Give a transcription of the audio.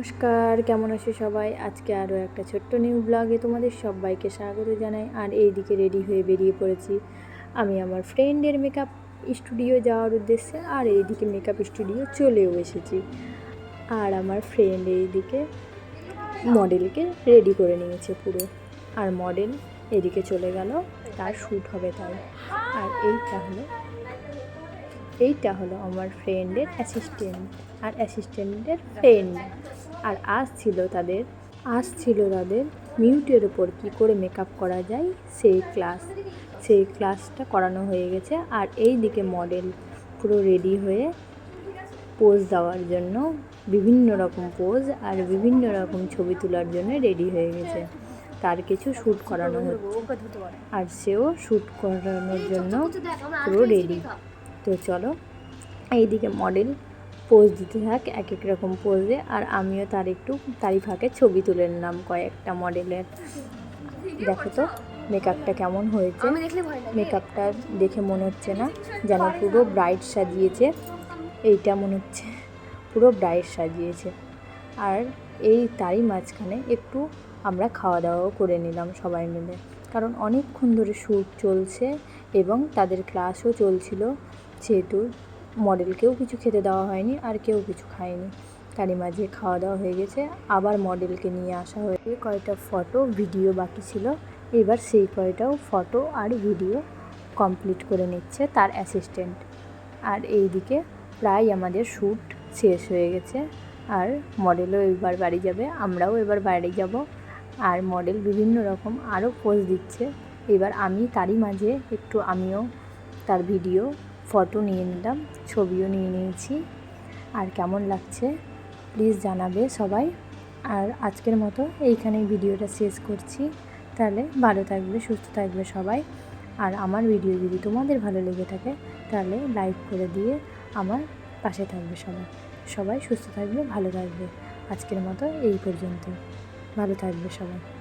নমস্কার, কেমন আছো সবাই? আজকে আরও একটা ছোট্ট নিউ ব্লগে তোমাদের সবাইকে স্বাগত জানাই। আর এইদিকে রেডি হয়ে বেরিয়ে পড়েছি আমি আমার ফ্রেন্ডের মেকআপ স্টুডিও যাওয়ার উদ্দেশ্যে, আর এইদিকে মেকআপ স্টুডিও চলেও এসেছি। আর আমার ফ্রেন্ড এইদিকে মডেলকে রেডি করে নিয়েছে পুরো। আর মডেল এদিকে চলে গেল, তার শ্যুট হবে তাই আর এইটা হলো এইটা হলো আমার ফ্রেন্ডের অ্যাসিস্ট্যান্ট আর অ্যাসিস্ট্যান্টের ফ্রেন্ড আর আজ ছিল তাদের, আজ ছিল তাদের মিউটের ওপর কী করে মেকআপ করা যায় সেই ক্লাস সেই ক্লাসটা করানো হয়ে গেছে আর এই দিকে মডেল পুরো রেডি হয়ে পোজ দেওয়ার জন্য বিভিন্ন রকম পোজ আর বিভিন্ন রকম ছবি তোলার জন্য রেডি হয়ে গেছে। তার কিছু শ্যুট করানো হচ্ছে। আর সেও শ্যুট করানোর জন্য পুরো রেডি তো চলো, এইদিকে মডেল পোজ দিতে থাক এক এক রকম পোজে আর আমিও তার একটু তারই ফাঁকে ছবি তুলে নিলাম কয়েকটা মডেলের দেখো তো মেকআপটা কেমন হয়েছে। মেকআপটা দেখে মনে হচ্ছে না যেন পুরো ব্রাইট সাজিয়েছে। এইটা মনে হচ্ছে পুরো ব্রাইট সাজিয়েছে। আর এই তারই মাঝখানে একটু আমরা খাওয়া দাওয়াও করে নিলাম সবাই মিলে। কারণ অনেকক্ষণ ধরে শ্যুট চলছে এবং তাদের ক্লাসও চলছিল সেহেতু মডেলকেও কিছু খেতে দেওয়া হয়নি, আর কেউ কিছু খায়নি। তারই মাঝে খাওয়া দাওয়া হয়ে গেছে, আবার মডেলকে নিয়ে আসা হয়েছে। কয়টা ফটো, ভিডিও বাকি ছিল। এবার সেই কয়টাও ফটো আর ভিডিও কমপ্লিট করে নিচ্ছে তার অ্যাসিস্ট্যান্ট। আর এইদিকে প্রায় আমাদের শ্যুট শেষ হয়ে গেছে, আর মডেলও এবার বাড়ি যাবে, আমরাও এবার বাড়ি যাব। আর মডেল বিভিন্ন রকম আরও পোজ দিচ্ছে। এবার আমি, তারই মাঝে একটু আমিও তার ভিডিও ফটো নিয়ে নিলাম, ছবিও নিয়ে নিয়েছি। আর কেমন লাগছে? প্লিজ জানাবে সবাই। আর আজকের মতো এইখানেই ভিডিওটা শেষ করছি। তাহলে ভালো থাকবে, সুস্থ থাকবে সবাই। আর আমার ভিডিও যদি তোমাদের ভালো লেগে থাকে, তাহলে লাইক করে দিয়ে আমার পাশে থাকবে সবাই। সবাই সুস্থ থাকবে, ভালো থাকবে। আজকের মতো এই পর্যন্ত ভালো থাকবে সবাই।